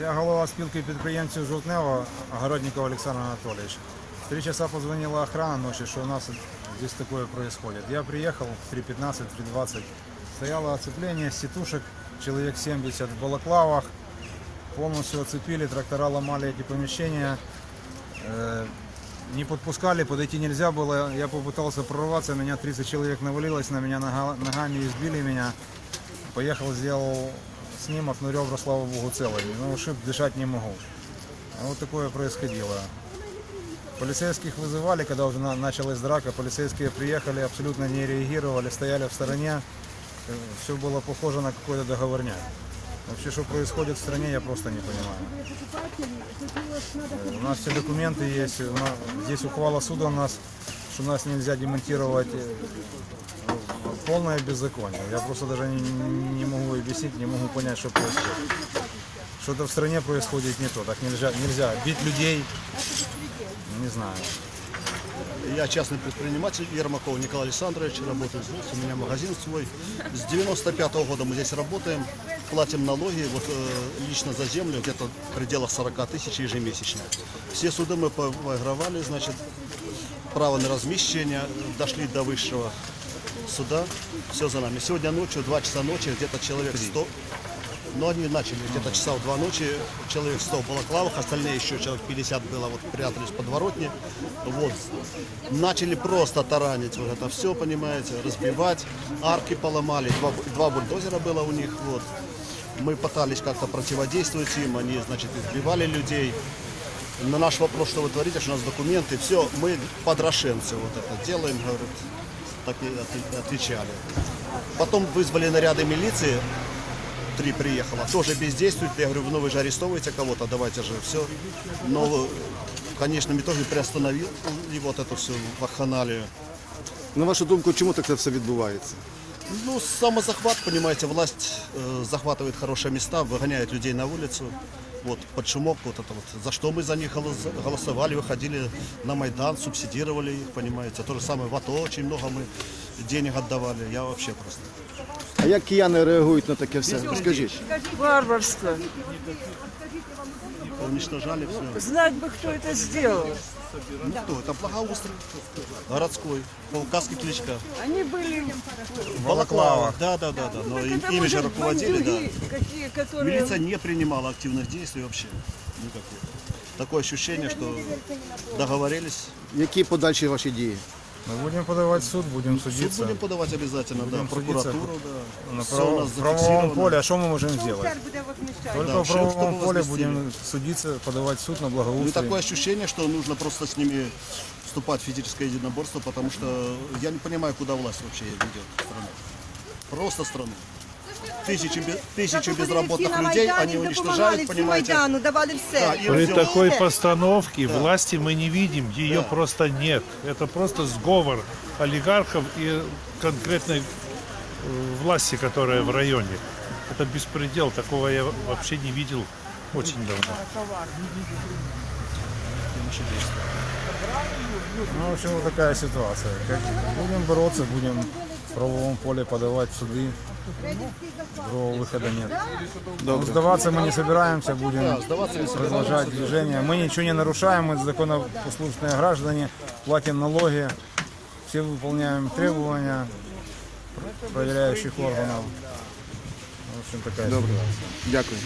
Я голова спілки підприємців Жовтнева, Огородников Александр Анатольевич. В три часа позвонила охрана ночью, что у нас здесь такое происходит. Я приехал в 3.15, 3.20. Стояло оцепление с сетушек, человек 70 в балаклавах. Полностью оцепили, трактора ломали эти помещения. Э, Не подпускали, подойти нельзя было. Я попытался прорваться, меня 30 человек навалилось на меня, нога- ногами избили меня. Поехал, сделал снимок, но ребра, слава богу, целые. Но ушиб, дышать не могу. А Вот такое происходило. Полицейских вызывали, когда уже на- началась драка. Полицейские приехали, абсолютно не реагировали, стояли в стороне. Все было похоже на какой-то договорняк. Вообще, что происходит в стране, я просто не понимаю. Э, У нас все документы есть, нас, здесь ухвала суда у нас, что нас нельзя демонтировать. Э, Полное беззаконие. Я просто даже не, не могу объяснить, не могу понять, что происходит. Что-то в стране происходит не то. Так нельзя, нельзя бить людей. Не знаю. Я частный предприниматель Ермаков Николай Александрович, работаю здесь, у меня магазин свой. С 95 года мы здесь работаем, платим налоги, вот э, лично за землю где-то в пределах 40 тысяч ежемесячно. Все суды мы выигрывали, значит, право на размещение, дошли до высшего суда, все за нами. Сегодня ночью, 2 часа ночи, где-то человек 100, но они начали где-то часа в 2 ночи, человек 100 в балаклавах, остальные еще человек 50 было, вот прятались в подворотне. Вот. Начали просто таранить вот это все, понимаете, разбивать, арки поломали, два, два бульдозера было у них, вот. Мы пытались как-то противодействовать им, они, значит, избивали людей. На наш вопрос, что вы творите, что у нас документы, все, мы подрошенцы вот это делаем, говорят, так и отве- отвечали. Потом вызвали наряды милиции, три приехало, тоже бездействует. Я говорю, ну вы же арестовываете кого-то, давайте же все. Но в конечном итоге приостановил и вот эту всю вакханалию. На вашу думку, чому так це все відбувається? Ну, самозахват, понимаете, власть э, захватывает хорошие места, выгоняет людей на улицу. Вот, шумок, вот это вот. За что мы за них голос- голосовали, выходили на Майдан, субсидировали их, понимаете. То же самое в АТО, очень много мы денег отдавали. Я вообще просто. А як кияни реагують на таке все? Скажіть. Варварство. Уничтожали все. Знать бы, кто это сделал. Ну кто? Это благоустрой городской, Кавказский кличка. Они были... Балаклава. Да, да, да, да. Но Так им- это, ими же может, руководили, да. бандюги Какие, которые... Милиция не принимала активных действий вообще. Никаких. Такое ощущение, что договорились. Які подальші ваші дії? Мы будем подавать в суд, будем Суд судиться. будем подавать обязательно, да, Будем прокуратуру, да. На Все право- у нас в правовом зафиксировано. поле, а что мы можем сделать? Только Да, в всё, правовом поле возместили. будем судиться, подавать в суд на Ну, благоустрой. такое ощущение, что нужно просто с ними вступать в физическое единоборство, потому что я не понимаю, куда власть вообще ведет страну. Просто страну. Тысячи, тысячи безработных людей, они уничтожают, понимаете. Майдану, давали все. Да, и При всё. такой постановке власти мы не видим, ее просто нет. Это просто сговор олигархов и конкретной э, власти, которая в районе. Это беспредел, такого я вообще не видел очень давно. Ну, в общем, вот такая ситуация. Как будем бороться, будем в правовом поле подавать в суды. Другого выхода нет. Ну, сдаваться мы не собираемся, будем продолжать движение. Мы ничего не нарушаем, мы законопослушные граждане, платим налоги, все выполняем требования проверяющих органов. В общем, такая ситуация. Дякую.